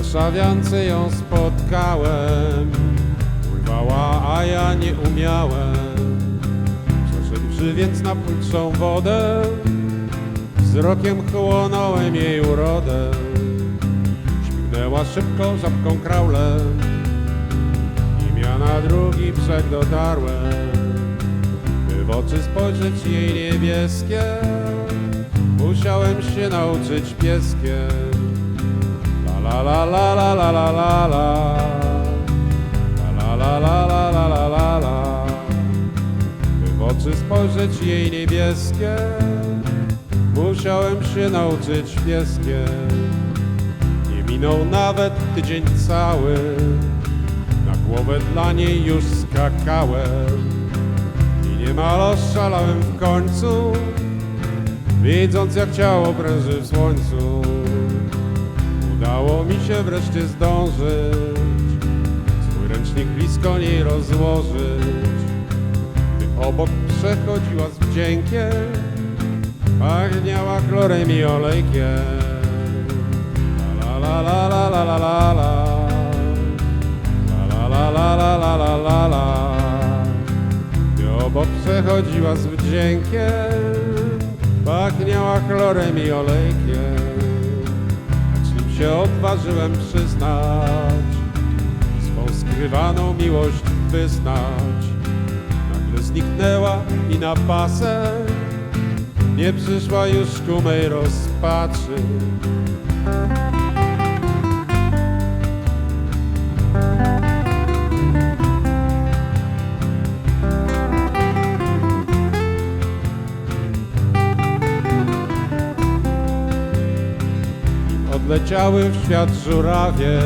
Warszawiance ją spotkałem. Pływała, a ja nie umiałem. Przeszedłszy więc na płytszą wodę. Wzrokiem chłonąłem jej urodę. Śmignęła szybko żabką kraulem Nim ja na drugi brzeg dotarłem. By w oczy spojrzeć jej niebieskie Musiałem się nauczyć pieskiem La la la la la la la la oczy spojrzeć jej niebieskie Musiałem się nauczyć pieskiem Nie minął nawet tydzień cały Na głowę dla niej już skakałem I niemal oszalałem w końcu Widząc jak ciało pręży w słońcu Udało mi się wreszcie zdążyć Swój ręcznik blisko niej rozłożyć Gdy obok przechodziła z wdziękiem Pachniała chlorem i olejkiem La la la la la la la la La la la la la la la la Gdy obok przechodziła z wdziękiem Pachniała chlorem i olejkiem się odważyłem przyznać. Swą skrywaną miłość wyznać. Nagle zniknęła i na pasek Nie przyszła już ku mej rozpaczy Nim odleciały w świat żurawie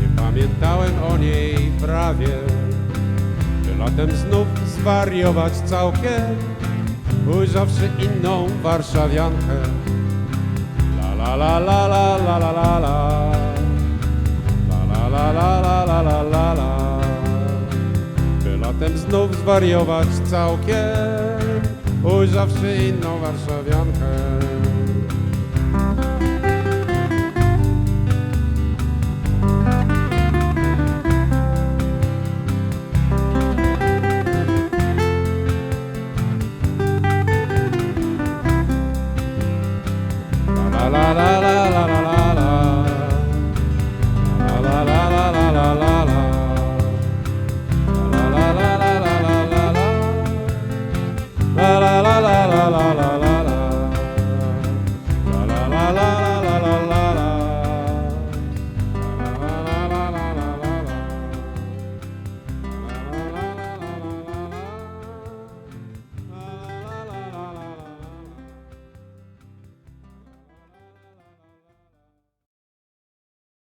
Nie pamiętałem o niej prawie By latem znów zwariować całkiem Ujrzawszy inną warszawiankę la la la la la la la la La la la la la la la la la By latem znów zwariować całkiem Ujrzawszy inną warszawiankę